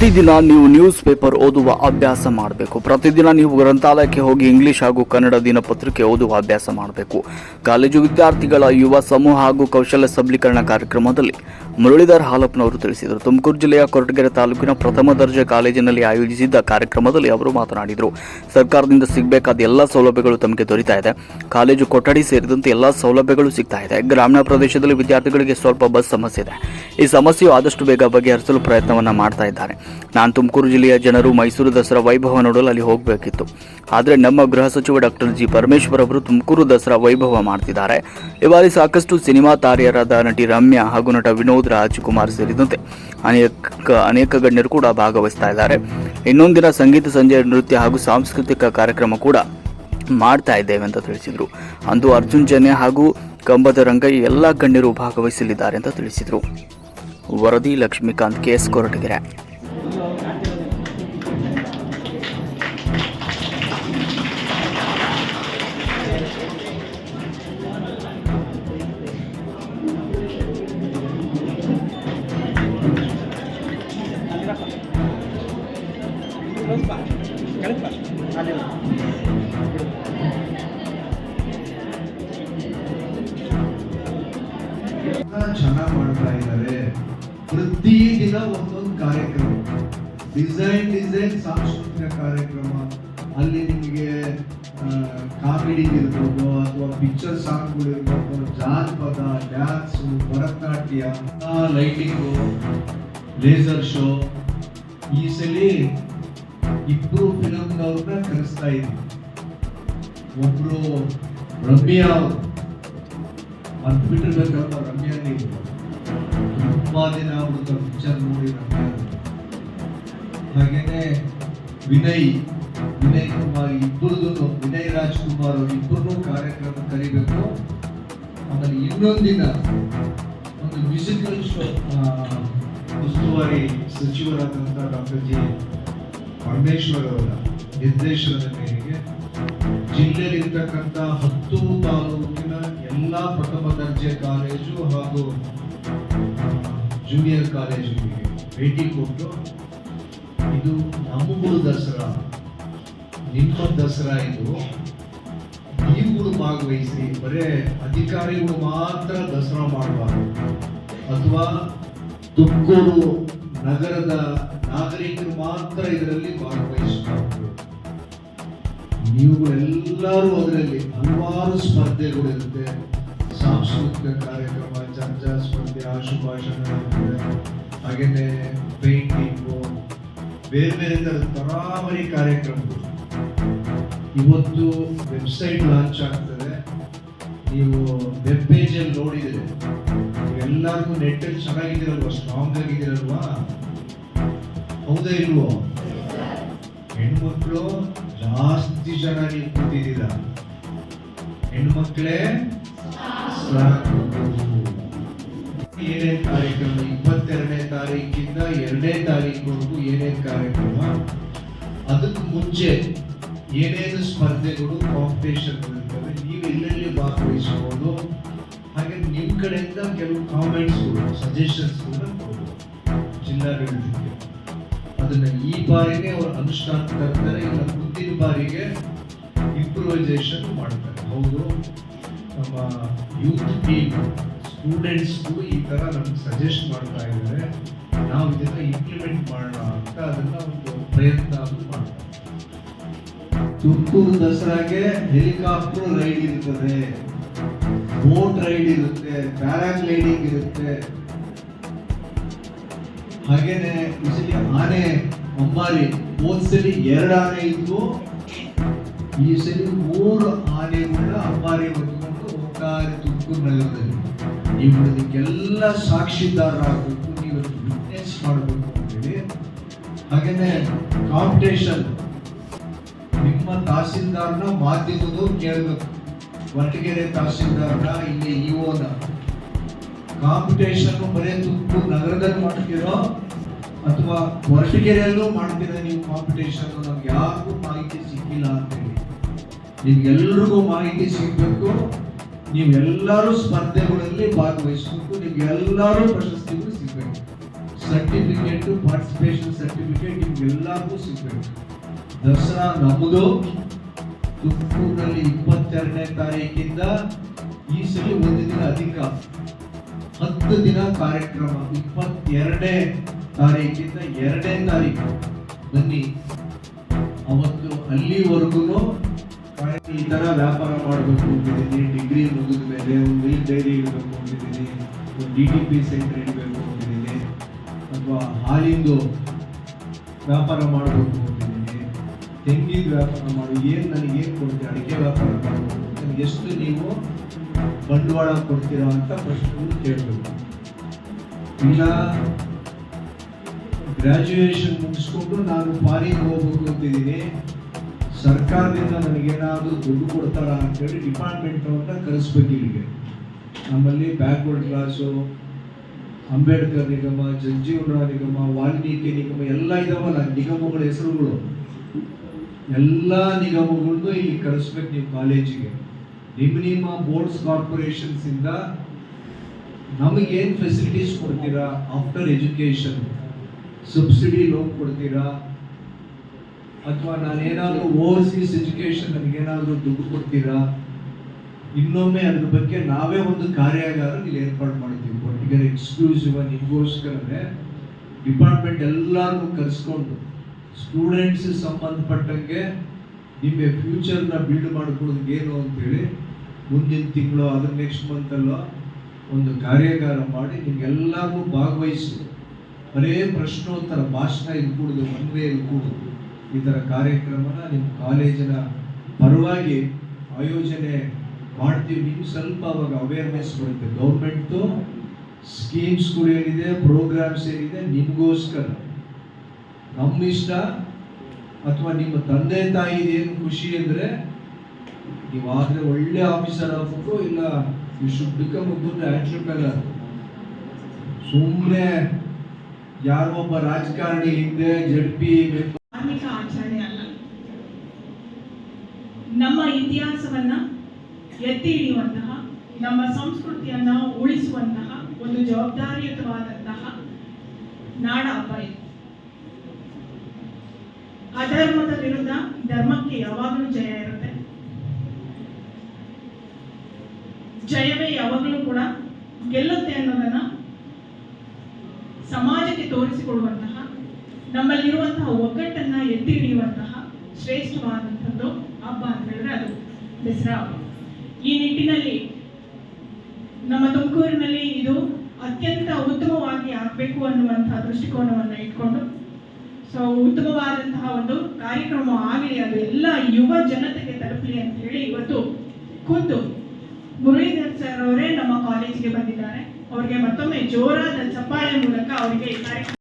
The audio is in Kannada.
ಪ್ರತಿದಿನ ನೀವು ನ್ಯೂಸ್ ಪೇಪರ್ ಓದುವ ಅಭ್ಯಾಸ ಮಾಡಬೇಕು. ಪ್ರತಿದಿನ ನೀವು ಗ್ರಂಥಾಲಯಕ್ಕೆ ಹೋಗಿ ಇಂಗ್ಲಿಷ್ ಹಾಗೂ ಕನ್ನಡ ದಿನಪತ್ರಿಕೆ ಓದುವ ಅಭ್ಯಾಸ ಮಾಡಬೇಕು. ಕಾಲೇಜು ವಿದ್ಯಾರ್ಥಿಗಳ ಯುವ ಸಮೂಹ ಹಾಗೂ ಕೌಶಲ್ಯ ಸಬಲೀಕರಣ ಕಾರ್ಯಕ್ರಮದಲ್ಲಿ ಮುರಳೀಧರ್ ಹಾಲಪ್ಪನವರು ತಿಳಿಸಿದರು. ತುಮಕೂರು ಜಿಲ್ಲೆಯ ಕೊರಟಗೆರೆ ತಾಲೂಕಿನ ಪ್ರಥಮ ದರ್ಜೆ ಕಾಲೇಜಿನಲ್ಲಿ ಆಯೋಜಿಸಿದ್ದ ಕಾರ್ಯಕ್ರಮದಲ್ಲಿ ಅವರು ಮಾತನಾಡಿದರು. ಸರ್ಕಾರದಿಂದ ಸಿಗಬೇಕಾದ ಎಲ್ಲ ಸೌಲಭ್ಯಗಳು ತಮಗೆ ದೊರೀತಾ ಇದೆ. ಕಾಲೇಜು ಕೊಠಡಿ ಸೇರಿದಂತೆ ಎಲ್ಲ ಸೌಲಭ್ಯಗಳು ಸಿಗ್ತಾ ಇದೆ. ಗ್ರಾಮೀಣ ಪ್ರದೇಶದಲ್ಲಿ ವಿದ್ಯಾರ್ಥಿಗಳಿಗೆ ಸ್ವಲ್ಪ ಬಸ್ ಸಮಸ್ಯೆ ಇದೆ. ಈ ಸಮಸ್ಯೆಯು ಆದಷ್ಟು ಬೇಗ ಬಗೆಹರಿಸಲು ಪ್ರಯತ್ನವನ್ನ ಮಾಡ್ತಾ ಇದ್ದಾರೆ. ನಾನು ತುಮಕೂರು ಜಿಲ್ಲೆಯ ಜನರು ಮೈಸೂರು ದಸರಾ ವೈಭವ ನೋಡಲು ಅಲ್ಲಿ ಹೋಗಬೇಕಿತ್ತು. ಆದರೆ ನಮ್ಮ ಗೃಹ ಸಚಿವ ಡಾಕ್ಟರ್ ಜಿ. ಪರಮೇಶ್ವರ್ ಅವರು ತುಮಕೂರು ದಸರಾ ವೈಭವ ಮಾಡ್ತಿದ್ದಾರೆ. ಈ ಬಾರಿ ಸಾಕಷ್ಟು ಸಿನಿಮಾ ತಾರೆಯರಾದ ನಟಿ ರಮ್ಯಾ ಹಾಗೂ ನಟ ವಿನೋದ್ ರಾಜ್ಕುಮಾರ್ ಸೇರಿದಂತೆ ಅನೇಕ ಅನೇಕ ಗಣ್ಯರು ಕೂಡ ಭಾಗವಹಿಸ್ತಾ ಇದ್ದಾರೆ. ಇನ್ನೊಂದಿನ ಸಂಗೀತ ಸಂಜೆ ನೃತ್ಯ ಹಾಗೂ ಸಾಂಸ್ಕೃತಿಕ ಕಾರ್ಯಕ್ರಮ ಕೂಡ ಮಾಡ್ತಾ ಇದ್ದೇವೆ ಅಂತ ತಿಳಿಸಿದರು. ಅಂದು ಅರ್ಜುನ್ ಜನ್ಯ ಹಾಗೂ ಕಂಬದ ರಂಗ ಎಲ್ಲ ಗಣ್ಯರು ಭಾಗವಹಿಸಲಿದ್ದಾರೆ ಅಂತ ತಿಳಿಸಿದರು. ವರದಿ ಲಕ್ಷ್ಮೀಕಾಂತ್ ಕೆಎಸ್ ಕೊರಟಗೆರೆ. ಚೆನ್ನಾಗಿ ಮಾಡ್ತಾ ಇದ್ದಾರೆ. ಪ್ರತಿ ದಿನ ಒಂದೊಂದು ಕಾರ್ಯಕ್ರಮ. ಡಿಸೈನ್ ಡಿಸೈನ್ ಸಾಂಸ್ಕೃತಿಕ ಕಾರ್ಯಕ್ರಮ. ಅಲ್ಲಿ ನಿಮಗೆ ಕಾಮಿಡಿ ಇರ್ಬೋದು ಅಥವಾ ಪಿಕ್ಚರ್ ಸಾಂಗ್ಗಳು ಇರ್ಬೋದು, ಜಾನಪದ, dance, Bharatanatyam lighting, laser show. ಈ ಸಲ ಇಬ್ರು ಫಿಲಮ್ನವ್ರನ್ನ ಕರೆಸ್ತಾ ಇದ್ವಿ. ಒಬ್ರು ರಮ್ಯಾ ಅವರು. ಅದು ಬಿಟ್ಟಿರ್ಬೇಕಲ್ವ ರಮ್ಯ ನೀವು ತುಂಬಾ ದಿನ ಅವ್ರದ್ದು ಪಿಕ್ಚರ್ ನೋಡಿ ಹಾಗೇನೆ ವಿನಯ್ ವಿನಯ್ ಕುಮಾರ್ ಇಬ್ಬರದು ವಿನಯ್ ರಾಜ್ಕುಮಾರ್ ಅವ್ರು ಇಬ್ಬರನ್ನೂ ಕಾರ್ಯಕ್ರಮ ಕರಿಬೇಕು ಆಮೇಲೆ ಇನ್ನೊಂದಿನ ಒಂದು ಮ್ಯೂಸಿಕಲ್ ಶೋ ಉಸ್ತುವಾರಿ ಸಚಿವರಾದಂಥ ಡಾಕ್ಟರ್ ಜಿ. ಪರಮೇಶ್ವರ್ ಅವರ ನಿರ್ದೇಶನದ ಮೇರೆಗೆ ಜಿಲ್ಲೆಯಲ್ಲಿರ್ತಕ್ಕಂಥ ಹತ್ತು ತಾಲೂಕಿನ ಎಲ್ಲ ಪ್ರಥಮ ದರ್ಜೆ ಕಾಲೇಜು ಹಾಗೂ ಜೂನಿಯರ್ ಕಾಲೇಜುಗಳಿಗೆ ಭೇಟಿ ಕೊಟ್ಟು ಇದು ನಮ್ಮಗಳು ದಸರಾ. ನಿಮ್ಮ ದಸರಾ ಇದು. ನೀವುಗಳು ಭಾಗವಹಿಸಿ ಬರೇ ಅಧಿಕಾರಿಗಳು ಮಾತ್ರ ದಸರಾ ಮಾಡಬಾರ್ದು. ಅಥವಾ ತುಮಕೂರು ನಗರದ ನಾಗರಿಕರು ಮಾತ್ರ ಇದರಲ್ಲಿ ಭಾಗವಹಿಸಬಾರ್ದು. ನೀವುಗಳೆಲ್ಲರೂ ಅದರಲ್ಲಿ ಹಲವಾರು ಸ್ಪರ್ಧೆಗಳು ಇರುತ್ತೆ ಸಾಂಸ್ಕೃತಿಕ ಕಾರ್ಯಕ್ರಮ ಚರ್ಚಾ ಸ್ಪರ್ಧೆ ಆಶುಭಾಷಣ ಇರುತ್ತೆ ಹಾಗೇನೆ ಪೇಂಟಿಂಗು ಬೇರೆ ಬೇರೆ ಥರದ ತರಾವರಿ ಕಾರ್ಯಕ್ರಮಗಳು. ಇವತ್ತು ವೆಬ್ಸೈಟ್ ಲಾಂಚ್ ಆಗ್ತದೆ. ನೀವು ವೆಬ್ ಪೇಜಲ್ಲಿ ನೋಡಿದರೆ ಎಲ್ಲರಿಗೂ ನೆಟ್ಟಲ್ಲಿ ಚೆನ್ನಾಗಿದ್ದೀರಲ್ವಾ? ಸ್ಟ್ರಾಂಗ್ ಆಗಿದ್ದೀರಲ್ವಾ? ಹೌದೇ ಇಲ್ವೋ? ಹೆಣ್ಮಕ್ಳು ಜಾಸ್ತಿ ಜನ ನೀವು ಕೂತಿದ್ದೀರ? ಹೆಣ್ಮಕ್ಳೇ. ಏನೇ ಕಾರ್ಯಕ್ರಮ, ಇಪ್ಪತ್ತೆರಡನೇ ತಾರೀಕಿಂದ ಎರಡನೇ ತಾರೀಕುವರೆಗೂ ಏನೇ ಕಾರ್ಯಕ್ರಮ, ಅದಕ್ಕೆ ಮುಂಚೆ ಏನೇನು ಸ್ಪರ್ಧೆಗಳು ಕಾಂಪಿಟೇಷನ್ ಇರ್ತವೆ, ನೀವು ಎಲ್ಲೆಲ್ಲಿ ಭಾಗವಹಿಸಬಹುದು ಹಾಗೆ ನಿಮ್ಮ ಕಡೆಯಿಂದ ಕೆಲವು ಕಾಮೆಂಟ್ಸ್ಗಳು ಸಜೆಷನ್ಸ್ಗಳನ್ನ ಕೊಡ್ಬೋದು ಜಿಲ್ಲಾಡಳಿತಕ್ಕೆ. ಅದನ್ನ ಈ ಬಾರಿಗೆ ಅವರು ಅನುಷ್ಠಾನ ತರ್ತಾರೆ ಇಲ್ಲ ಮುಂದಿನ ಬಾರಿಗೆ ಇಂಪ್ರೂವೈಸೇಷನ್ ಮಾಡ್ತಾರೆ. ಹೌದು, ನಮ್ಮ ಯೂತ್ ಟೀಮ್ ಸ್ಟೂಡೆಂಟ್ಸ್ಗೂ ಈ ತರ ನಮ್ಗೆ ಸಜೆಸ್ಟ್ ಮಾಡ್ತಾ ಇದ್ದಾರೆ. ನಾವು ಇದನ್ನ ಇಂಪ್ಲಿಮೆಂಟ್ ಮಾಡೋಣ ಅಂತ ಅದನ್ನ ಒಂದು ಪ್ರಯತ್ನ ಅದು ಮಾಡ್ತಾರೆ. ತುಮಕೂರು ದಸರಾಗೆ ಹೆಲಿಕಾಪ್ಟರ್ ರೈಡ್ ಇರ್ತದೆ. ಬೋಟ್ ರೈಡ್ ಇರುತ್ತೆ ಪ್ಯಾರಾಗ್ಲೈಡಿಂಗ್ ಇರುತ್ತೆ. ಹಾಗೇನೆ ಈ ಆನೆ ಅಂಬಾರಿ ಹೋದ್ ಸಲಿ ಎರಡು ಆನೆ ಇದ್ವು ಈ ಸಲ ಮೂರು ಆನೆಗಳನ್ನ ಅಂಬಾರಿ ಹೊತ್ಕೊಂಡು ಹೋಗ್ತಾರೆ ತುಮಕೂರು ನಗರದಲ್ಲಿ ನೀವು ಇದಕ್ಕೆಲ್ಲ ಸಾಕ್ಷಿದಾರರಾಗಬೇಕು, ನೀವು ವಿಟ್ನೆಸ್ ಮಾಡಬೇಕು ಅಂತೇಳಿ. ಹಾಗೇನೆ ಕಾಂಪಿಟೇಷನ್ ನಿಮ್ಮ ತಹಸೀಲ್ದಾರ್ನ ಮಾಧ್ಯಮದವ್ರು ಕೇಳಬೇಕು. ವರ್ಟಗೆರೆ ತಹಸೀಲ್ದಾರ್ನ, ಇಲ್ಲಿ ಇಒನ ಕಾಂಪಿಟೇಷನ್ ಬರೀ ತುಮಕೂರು ನಗರದಲ್ಲಿ ಮಾಡ್ತೀರೋ ಅಥವಾ ಹೊರಟಗೆರೆಯಲ್ಲೂ ಮಾಡ್ತೀರಾ ನೀವು ಕಾಂಪಿಟೇಷನ್ ನಮ್ಗೆ ಯಾರಿಗೂ ಮಾಹಿತಿ ಸಿಕ್ಕಿಲ್ಲ ಅಂತೇಳಿ. ನಿಮ್ಗೆಲ್ರಿಗೂ ಮಾಹಿತಿ ಸಿಗಬೇಕು. ನೀವೆಲ್ಲರೂ ಸ್ಪರ್ಧೆಗಳಲ್ಲಿ ಭಾಗವಹಿಸಬೇಕು. ನಿಮ್ಗೆಲ್ಲರೂ ಪ್ರಶಸ್ತಿಗಳು ಸಿಗಬೇಕು. ಸರ್ಟಿಫಿಕೇಟ್, ಪಾರ್ಟಿಸಿಪೇಷನ್ ಸರ್ಟಿಫಿಕೇಟ್ ನಿಮ್ಗೆಲ್ಲರಿಗೂ ಸಿಗ್ಬೇಕು. ದಸರಾ ನಮ್ಮದು ತುಮಕೂರಿನಲ್ಲಿ ಇಪ್ಪತ್ತೆರಡನೇ ತಾರೀಕಿಂದ ಈ ಸಲ ಒಂದು ದಿನ ಅಧಿಕ. ಹತ್ತು ದಿನ ಕಾರ್ಯಕ್ರಮ ಇಪ್ಪತ್ತೆರಡನೇ ತಾರೀಕಿಂದ ಎರಡನೇ ತಾರೀಕು. ಬನ್ನಿ, ಅವತ್ತು ಅಲ್ಲಿವರೆಗೂ ಈ ಥರ ವ್ಯಾಪಾರ ಮಾಡಬೇಕು ಅಂತಿದ್ದೀನಿ. ಡಿಗ್ರಿ ಮುಗಿದ ಮೇಲೆ ಒಂದು ಮಿಲ್ ಡೈರಿ ಇಡಬೇಕು ಅಂತಿದ್ದೀನಿ. ಒಂದು ಡಿ ಟಿ ಪಿ ಸೆಂಟರ್ ಇಡಬೇಕು ಅಂತಿದ್ದೀನಿ. ಅಥವಾ ಹಾಲಿಂದು ವ್ಯಾಪಾರ ಮಾಡಬೇಕು ಅಂತಿದ್ದೀನಿ. ತೆಂಗಿನ ವ್ಯಾಪಾರ ಮಾಡಿ. ಏನು ನನಗೆ ಏನು ಕೊಡ್ತೀರಾ ಅಡಿಕೆ ವ್ಯಾಪಾರ ಮಾಡಬೇಕು. ನನಗೆ ಎಷ್ಟು ನೀವು ಬಂಡವಾಳ ಕೊಡ್ತೀರಾ ಅಂತ ಪ್ರಶ್ನೆಗಳು ಕೇಳಬೇಕು. ಇಲ್ಲ ಗ್ರ್ಯಾಜುಯೇಷನ್ ಮುಗಿಸ್ಕೊಂಡು ನಾನು ಫಾರಿನ್ ಹೋಗ್ಬೇಕು ಅಂತಿದ್ದೀನಿ ಸರ್ಕಾರದಿಂದ ನನಗೇನಾದರೂ ದುಡ್ಡು ಕೊಡ್ತಾರಾ ಅಂತೇಳಿ ಡಿಪಾರ್ಟ್ಮೆಂಟ್ ಅಂತ ಕಳಿಸ್ಬೇಕು ಇಲ್ಲಿಗೆ. ನಮ್ಮಲ್ಲಿ ಬ್ಯಾಕ್ವರ್ಡ್ ಕ್ಲಾಸು ಅಂಬೇಡ್ಕರ್ ನಿಗಮ ಜಗಜೀವನರಾವ್ ನಿಗಮ, ವಾಲ್ಮೀಕಿ ನಿಗಮ ಎಲ್ಲ ಇದಾವಲ್ಲ ನಿಗಮಗಳ ಹೆಸರುಗಳು. ಎಲ್ಲ ನಿಗಮಗಳನ್ನು ಇಲ್ಲಿ ಕಳಿಸ್ಬೇಕು ನೀವು ಕಾಲೇಜಿಗೆ ನಿಮ್ಮ ನಿಮ್ಮ ಬೋರ್ಡ್ಸ್ ಕಾರ್ಪೊರೇಷನ್ಸ್ ಇಂದ ನಮಗೇನು ಫೆಸಿಲಿಟೀಸ್ ಕೊಡ್ತೀರಾ? ಆಫ್ಟರ್ ಎಜುಕೇಶನ್ ಸಬ್ಸಿಡಿ ಲೋನ್ ಕೊಡ್ತೀರಾ? ಅಥವಾ ನಾನೇನಾದರೂ ಓವರ್ಸೀಸ್ ಎಜುಕೇಶನ್ ನನಗೇನಾದರೂ ದುಡ್ಡು ಕೊಡ್ತೀರಾ? ಇನ್ನೊಮ್ಮೆ ಅದ್ರ ಬಗ್ಗೆ ನಾವೇ ಒಂದು ಕಾರ್ಯಾಗಾರ ಇಲ್ಲಿ ಏರ್ಪಾಡು ಮಾಡ್ತೀವಿ. ಒಟ್ಟಿಗೆ ಎಕ್ಸ್ಕ್ಲೂಸಿವ್ ನಿಮಗೋಸ್ಕರನೇ ಡಿಪಾರ್ಟ್ಮೆಂಟ್ ಎಲ್ಲರನ್ನು ಕರೆಸ್ಕೊಂಡು ಸ್ಟೂಡೆಂಟ್ಸ್ ಸಂಬಂಧಪಟ್ಟಂಗೆ ನಿಮ್ಮ ಫ್ಯೂಚರ್ನ ಬಿಲ್ಡ್ ಮಾಡ್ಕೊಳ್ಳೋದು ಏನು ಅಂತೇಳಿ ಮುಂದಿನ ತಿಂಗಳು, ಅದ್ರ ನೆಕ್ಸ್ಟ್ ಮಂತಲ್ಲೋ ಒಂದು ಕಾರ್ಯಾಗಾರ ಮಾಡಿ ನಿಮ್ಗೆಲ್ಲರಿಗೂ ಭಾಗವಹಿಸಿ. ಬರೇ ಪ್ರಶ್ನೋತ್ತರ ಭಾಷಣ ಇರ್ಕೂಡುದು ಒನ್ ವೇ ಇರ್ಕೂಡುದು ಈ ಥರ ಕಾರ್ಯಕ್ರಮನ ನಿಮ್ಮ ಕಾಲೇಜಿನ ಪರವಾಗಿ ಆಯೋಜನೆ ಮಾಡ್ತೀವಿ. ನೀವು ಸ್ವಲ್ಪ ಅವಾಗ ಅವೇರ್ನೆಸ್ ಬರುತ್ತೆ. ಗೌರ್ಮೆಂಟ್ದು ಸ್ಕೀಮ್ಸ್ಗಳು ಏನಿದೆ ಪ್ರೋಗ್ರಾಮ್ಸ್ ಏನಿದೆ, ನಿಮಗೋಸ್ಕರ. ನಮ್ಮ ಇಷ್ಟ ಅಥವಾ ನಿಮ್ಮ ತಂದೆ ತಾಯಿ ಏನು ಖುಷಿ ಅಂದರೆ ನೀವು ಆದರೆ ಒಳ್ಳೆ ಆಫೀಸರ್ ಆಗ್ಬೇಕು ಇಲ್ಲ you should become good entrepreneur ಸುಮ್ಮನೆ ಯಾರೋ ಒಬ್ಬ ರಾಜಕಾರಣಿ ಹಿಂದೆ ಜಡ್ಪಿ ಧಾರ್ಮಿಕ ಆಚರಣೆ ಅಲ್ಲ. ನಮ್ಮ ಇತಿಹಾಸವನ್ನ ಎತ್ತಿ ಹಿಡಿಯುವಂತಹ, ನಮ್ಮ ಸಂಸ್ಕೃತಿಯನ್ನ ಉಳಿಸುವಂತಹ ಒಂದು ಜವಾಬ್ದಾರಿಯುತವಾದಂತಹ ನಾಡ ಇದು. ಅಧರ್ಮದ ವಿರುದ್ಧ ಧರ್ಮಕ್ಕೆ ಯಾವಾಗಲೂ ಜಯ ಇರುತ್ತೆ. ಜಯವೇ ಯಾವಾಗಲೂ ಕೂಡ ಗೆಲ್ಲುತ್ತೆ ಅನ್ನೋದನ್ನ ಸಮಾಜಕ್ಕೆ ತೋರಿಸಿಕೊಡುವಂತಹ, ನಮ್ಮಲ್ಲಿರುವಂತಹ ಒಗ್ಗಟ್ಟನ್ನ ಎತ್ತಿ ಹಿಡಿಯುವಂತಹ ಶ್ರೇಷ್ಠವಾದಂಥದ್ದು ಹಬ್ಬ ಅಂತ ಹೇಳಿದ್ರೆ ಅದು ದಸರಾ ಹಬ್ಬ. ಈ ನಿಟ್ಟಿನಲ್ಲಿ ನಮ್ಮ ತುಮಕೂರಿನಲ್ಲಿ ಇದು ಅತ್ಯಂತ ಉತ್ತಮವಾಗಿ ಆಗಬೇಕು ಅನ್ನುವಂತಹ ದೃಷ್ಟಿಕೋನವನ್ನು ಇಟ್ಕೊಂಡು, ಸೊ ಉತ್ತಮವಾದಂತಹ ಒಂದು ಕಾರ್ಯಕ್ರಮ ಆಗಲಿ, ಅದು ಎಲ್ಲ ಯುವ ಜನತೆಗೆ ತಲುಪಲಿ ಅಂತ ಹೇಳಿ ಇವತ್ತು ಖುದ್ದು ಮುರಳೀಧರ್ ಸರ್ ಅವರೇ ನಮ್ಮ ಕಾಲೇಜಿಗೆ ಬಂದಿದ್ದಾರೆ. ಅವರಿಗೆ ಮತ್ತೊಮ್ಮೆ ಜೋರಾದ ಚಪ್ಪಾಳೆ ಮೂಲಕ ಅವರಿಗೆ ಈ ಕಾರ್ಯಕ್ರಮ